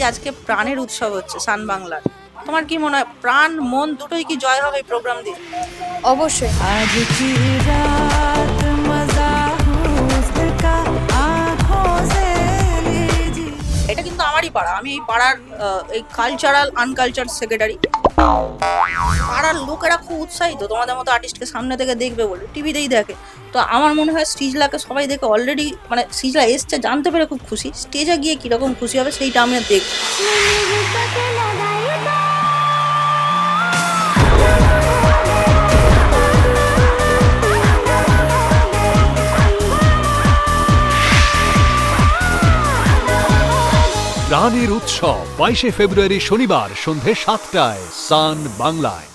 যে আজকে প্রাণের উৎসব হচ্ছে সান বাংলার। তোমার কি মনে হয় প্রাণ মন দুটোই কি জয় হবে এই প্রোগ্রাম দিয়ে? অবশ্যই। এটা কিন্তু আমারই পাড়া। আমি এই পাড়ার এই কালচারাল আনকালচার সেক্রেটারি পাড়ার লোকেরা খুব উৎসাহিত। তোমাদের মতো আর্টিস্টকে সামনে থেকে দেখবে বলে। টিভিতেই দেখে। তো আমার মনে হয় সৃজলাকে সবাই দেখে অলরেডি মানে সিজলা এসছে, জানতে পেরে খুব খুশি। স্টেজে গিয়ে কীরকম খুশি হবে সেইটা আমি দেখব প্রাণের উৎসব বাইশে ফেব্রুয়ারি শনিবার সন্ধে সাতটায় সান বাংলায়।